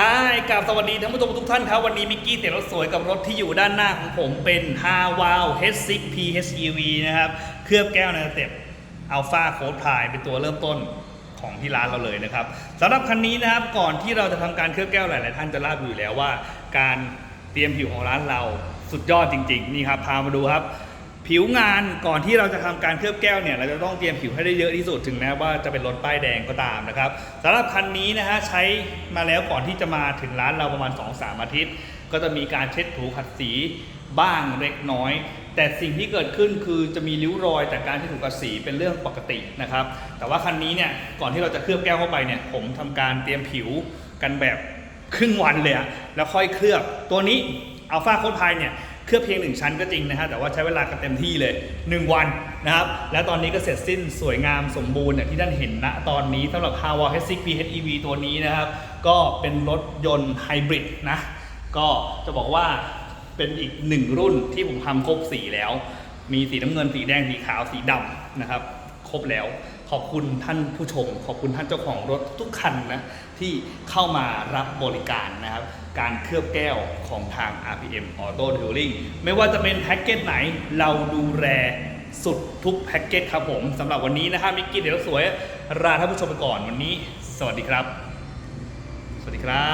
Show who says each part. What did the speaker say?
Speaker 1: ฮายกับสวัสดีท่านผู้ชมทุกท่านครับ วันนี้มิกกี้เตี๋ยรถสวยกับรถที่อยู่ด้านหน้าของผมเป็น h a w a l H6 PHEV นะครับ เคลือบแก้วในสเต็ปอัลฟาโค้ดพายเป็นตัวเริ่มต้นของที่ร้านเราเลยนะครับสำหรับคันนี้นะครับ ก่อนที่เราจะทำการเคลือบแก้วหลาย ๆ ท่านจะทราบอยู่แล้วว่า การเตรียมผิวของร้านเราสุดยอดจริง ๆ นี่ครับพามาดูครับ ผิวงานก่อนที่เราจะทำการเคลือบแก้วเนี่ยเราจะต้องเตรียมผิวให้ได้เยอะที่สุดถึงแม้ว่าจะเป็นรถป้ายแดงก็ตามนะครับสำหรับคันนี้นะฮะใช้มาแล้วก่อนที่จะมาถึงร้านเราประมาณ 2-3 อาทิตย์ ก็จะมีการเช็ดถูขัดสีบ้างเล็กน้อย แต่สิ่งที่เกิดขึ้นคือจะมีริ้วรอยจากการที่ถูกขัดสีเป็นเรื่องปกตินะครับแต่ว่าคันนี้เนี่ยก่อนที่เราจะเคลือบแก้วเข้าไปเนี่ยผมทำการเตรียมผิวกันแบบครึ่งวันเลยอะแล้วค่อยเคลือบตัวนี้อัลฟาโคดพายเนี่ย เคลือบเพียงหนึ่งชั้นก็จริงนะฮะแต่ว่าใช้เวลากันเต็มที่เลย 1 วันนะครับ และตอนนี้ก็เสร็จสิ้นสวยงามสมบูรณ์อย่างที่ท่านเห็นณตอนนี้สำหรับ h a w a H6 PHEV ตัวนี้นะครับ ก็เป็นรถยนต์ไฮบริดนะก็จะบอกว่าเป็นอีกหนึ่งรุ่นที่ผมทำครบสีแล้ว มีสีน้ำเงินสีแดงสีขาวสีดำนะครับ รบแล้ว ขอบคุณท่านผู้ชม ขอบคุณท่านเจ้าของรถทุกคันนะที่เข้ามารับบริการนะครับ การเคลือบแก้วของทาง RPM Auto Detailing ไม่ว่าจะเป็นแพ็กเกจไหนเราดูแลสุดทุกแพ็กเกจครับผมสำหรับวันนี้นะครับมิกกี้เดี๋ยวสวยลาท่านผู้ชมไปก่อนวันนี้ สวัสดีครับ สวัสดีครับ